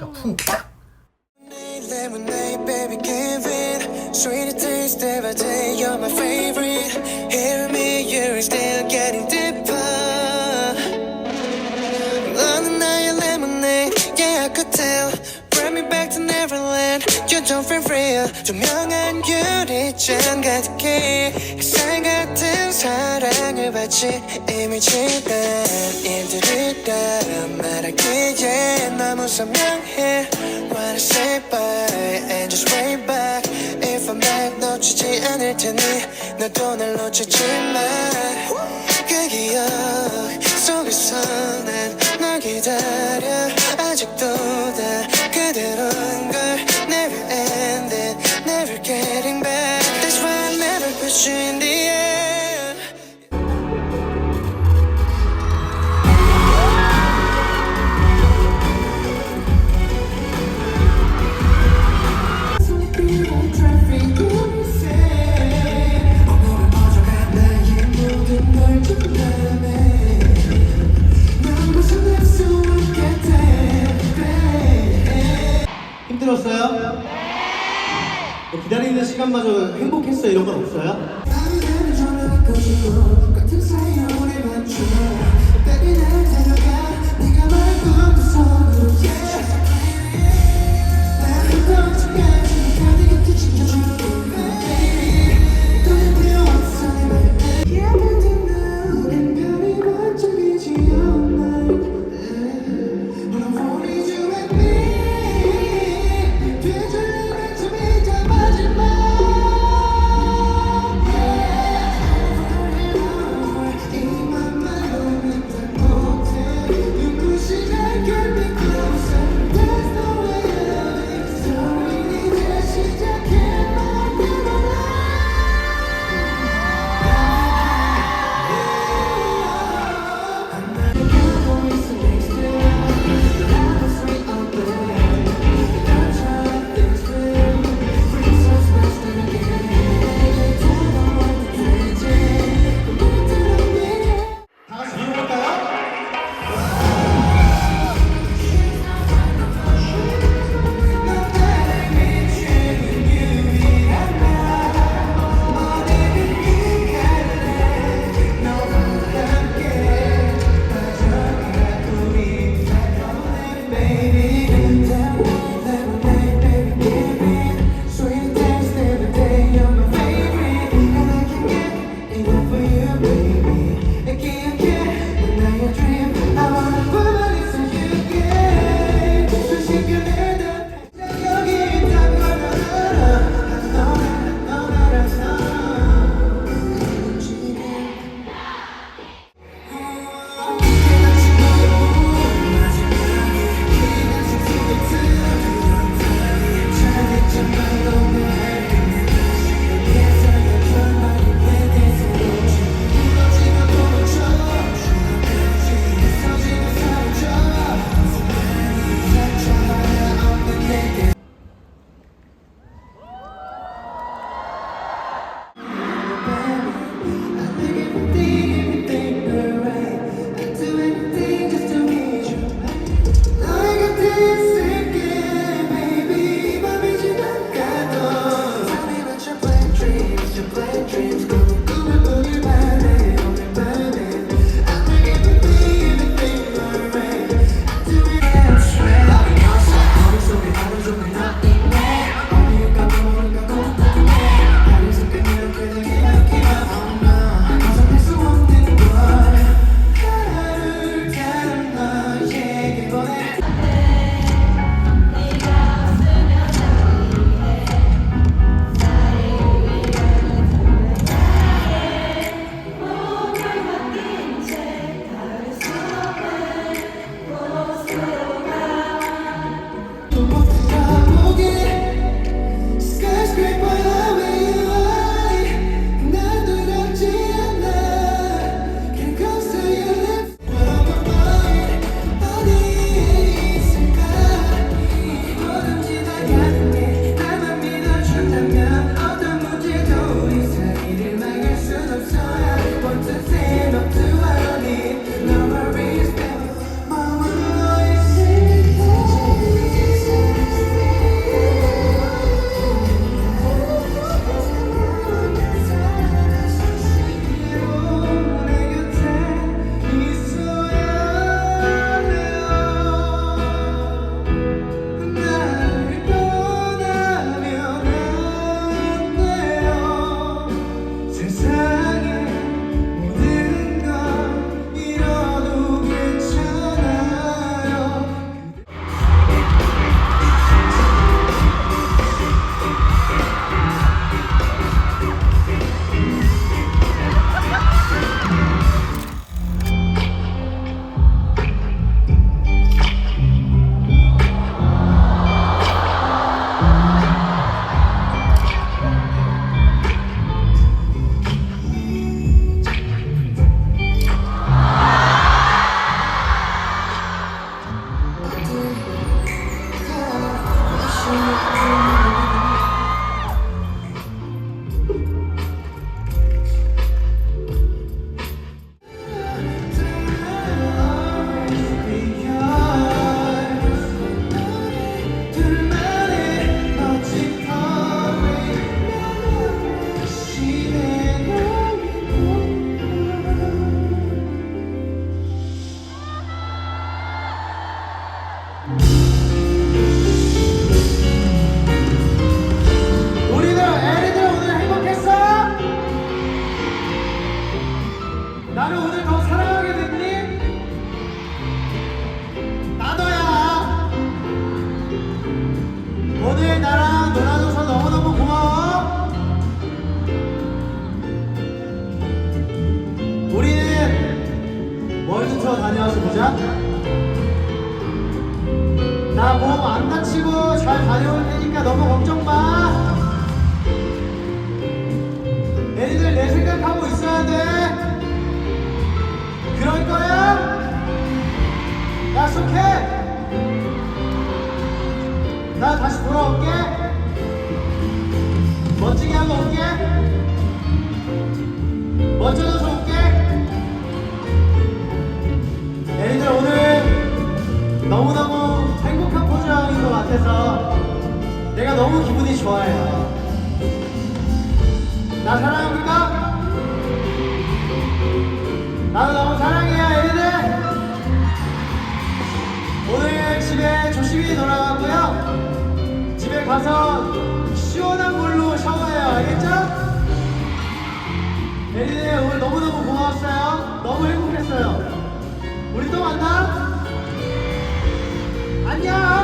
그러니까 쿵딱 Lemonade, baby, give it. Sweet taste every day, you're my favorite. Hear me, you're still getting deeper. 너는 나의 lemonade, yeah, I could tell. Bring me back to Neverland. You don't feel real. 투명한 유리잔 가득해. 햇살 같은 사랑을 받지. 이미 지난 일들이라 말하기에 너무 선명해. Wanna say bye and just way back. If I'm back, 놓치지 않을 테니 너도 날 놓치지 마. 뭐 기다리는 시간마저 행복했어 이런 건 없어요? Yeah. 나를 오늘 더 사랑하게 됐니? 나도야. 오늘 나랑 놀아줘서 너무너무 고마워. 우리는 월드투어 다녀와서 보자. 나 몸 안 다치고 잘 다녀올 테니까 너무 걱정 마. 애들 내 생각하고 있어야 돼. 그럴 거야? 약속해. 나 다시 돌아올게. 멋지게 하고 올게. 멋져져서 올게. 애들 오늘 너무너무 행복한 포즈인 것 같아서 내가 너무 기분이 좋아요. 나 사랑합니까? 나도 너무 사랑해요, 애들. 오늘 집에 조심히 돌아가고요. 집에 가서 시원한 물로 샤워해요, 알겠죠? 애들 오늘 너무너무 고마웠어요. 너무 행복했어요. 우리 또 만나. 안녕.